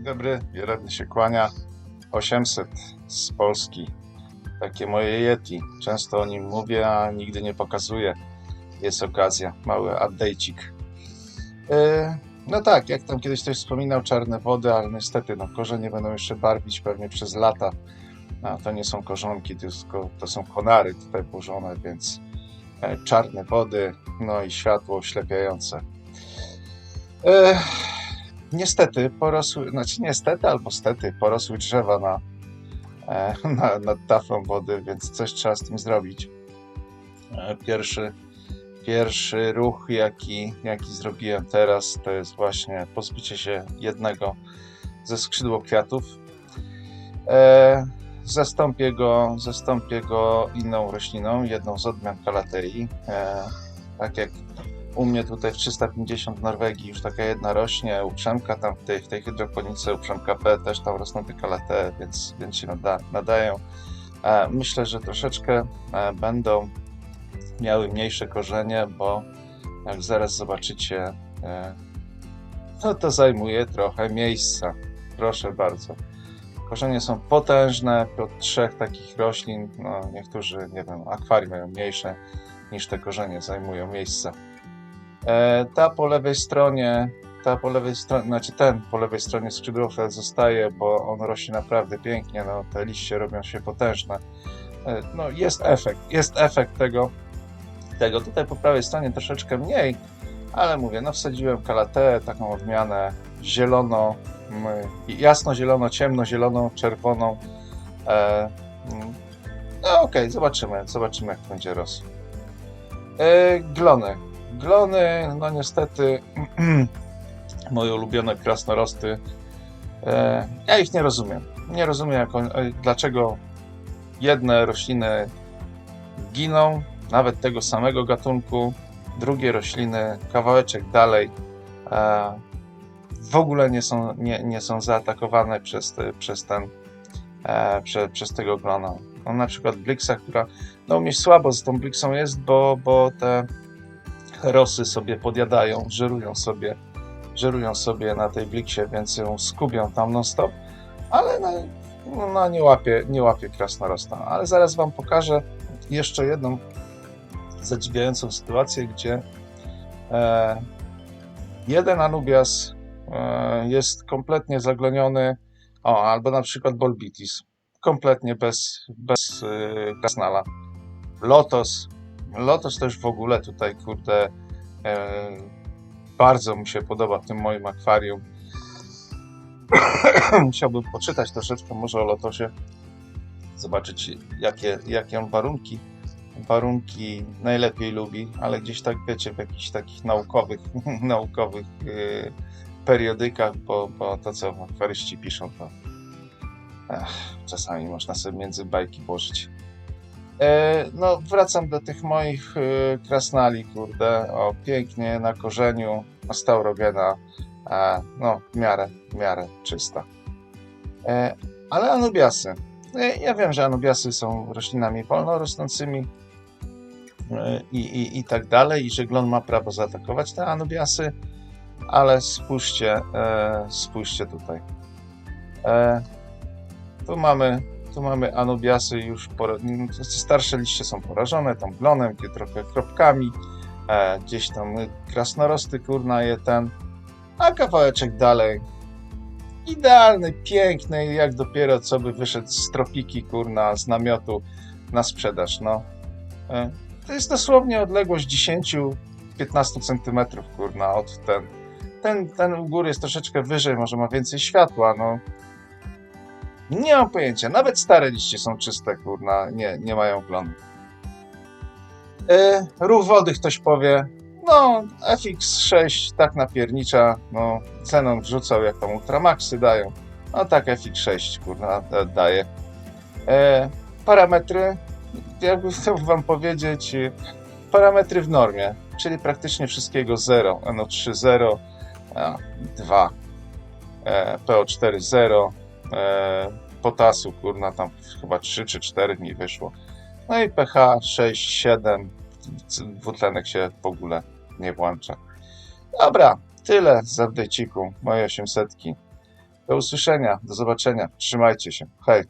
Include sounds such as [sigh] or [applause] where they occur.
Dzień dobry, Wielebny się kłania. 800 z Polski. Takie moje Yeti. Często o nim mówię, a nigdy nie pokazuję. Jest okazja, mały update'cik. E, No tak, jak tam kiedyś ktoś wspominał, czarne wody, ale niestety no, korzenie będą jeszcze barwić pewnie przez lata. A to nie są korzonki, tylko to są konary tutaj włożone, więc e, czarne wody, no i światło oślepiające. E, niestety porosły, znaczy niestety albo stety porosły drzewa na, e, [laughs] na, nad taflą wody, więc coś trzeba z tym zrobić. E, Pierwszy, pierwszy ruch, jaki, jaki zrobiłem teraz, to jest właśnie pozbycie się jednego ze skrzydło kwiatów. E, zastąpię, go, zastąpię go inną rośliną, jedną z odmian kalatei. E, tak jak u mnie tutaj w 350 w Norwegii już taka jedna rośnie, uprzemka tam w tej, w tej hydroponice, uprzemka P też tam rosną te kalate, więc, więc się nada, nadają. E, myślę, że troszeczkę e, będą miały mniejsze korzenie, bo jak zaraz zobaczycie, e, no to zajmuje trochę miejsca. Proszę bardzo. Korzenie są potężne, od trzech takich roślin, no niektórzy, nie wiem, akwarium mają mniejsze niż te korzenie zajmują miejsca. E, ta po lewej stronie, ta po lewej stronie, znaczy ten po lewej stronie skrzydłowca zostaje, bo on rośnie naprawdę pięknie, no te liście robią się potężne. E, no jest efekt, jest efekt tego, tego. Tutaj po prawej stronie troszeczkę mniej, ale mówię, no wsadziłem kalatę, taką odmianę zielono, jasno-zielono, ciemno-zieloną, czerwoną. E, no okej, zobaczymy, zobaczymy jak będzie rosło. E, glony. Glony, no niestety, [clears throat] moje ulubione krasnorosty, e, ja ich nie rozumiem. Nie rozumiem, jak on, e, dlaczego jedne rośliny giną, nawet tego samego gatunku, drugie rośliny kawałeczek dalej e, w ogóle nie są, nie, nie są zaatakowane przez, te, przez ten e, prze, przez tego glona. No, na przykład Blixa, która no u mnie słabo z tą Blixą jest, bo, bo te rosy sobie podjadają, żerują sobie, żerują sobie na tej Blixie, więc ją skubią tam non stop, ale no, no nie łapie, nie łapie krasnorosta. Ale zaraz wam pokażę jeszcze jedną zadziwiającą sytuację, gdzie e, jeden Anubias e, jest kompletnie zagloniony, o, albo na przykład Bolbitis, kompletnie bez, bez e, krasnala. Lotos, Lotos też w ogóle tutaj, kurde, e, bardzo mi się podoba w tym moim akwarium. [clears throat] Musiałbym poczytać troszeczkę może o Lotosie, zobaczyć jakie, jakie on warunki warunki najlepiej lubi, ale gdzieś tak wiecie, w jakichś takich naukowych, [laughs] naukowych yy, periodykach, bo, bo to co akwaryści piszą, to czasami można sobie między bajki włożyć. E, no, wracam do tych moich y, krasnali, kurde, o pięknie na korzeniu, astaurogena, e, no, w miarę, w miarę czysta. E, ale anubiasy. E, Ja wiem, że anubiasy są roślinami wolno rosnącymi e, i, i, i tak dalej, i że glon ma prawo zaatakować te anubiasy, ale spójrzcie, e, spójrzcie tutaj. E, tu mamy, tu mamy anubiasy już, pora- m, starsze liście są porażone, tam glonem, trochę kropkami, e, gdzieś tam krasnorosty kurna je ten, a kawałeczek dalej idealny, piękny, jak dopiero co by wyszedł z tropiki, kurna, z namiotu na sprzedaż, no. E, To jest dosłownie odległość 10-15 centymetrów, kurna, od ten. Ten, ten u góry jest troszeczkę wyżej, może ma więcej światła, no. Nie mam pojęcia, nawet stare liście są czyste, kurna, nie, nie mają glonu. E, ruch wody ktoś powie, no, FX6 tak napiernicza, no, ceną wrzucał, jak tam Ultramaxy dają. No tak FX6, kurna, da- daje. E, parametry, jakby chciał wam powiedzieć, e, parametry w normie, czyli praktycznie wszystkiego 0, NO3 0, a, 2, e, PO4 0, e, potasu, kurna, tam chyba 3 czy 4 mi wyszło. No i pH 6, 7, c- dwutlenek się w ogóle nie włącza. Dobra, tyle z updateciku, moje 800. Do usłyszenia, do zobaczenia. Trzymajcie się. Hej.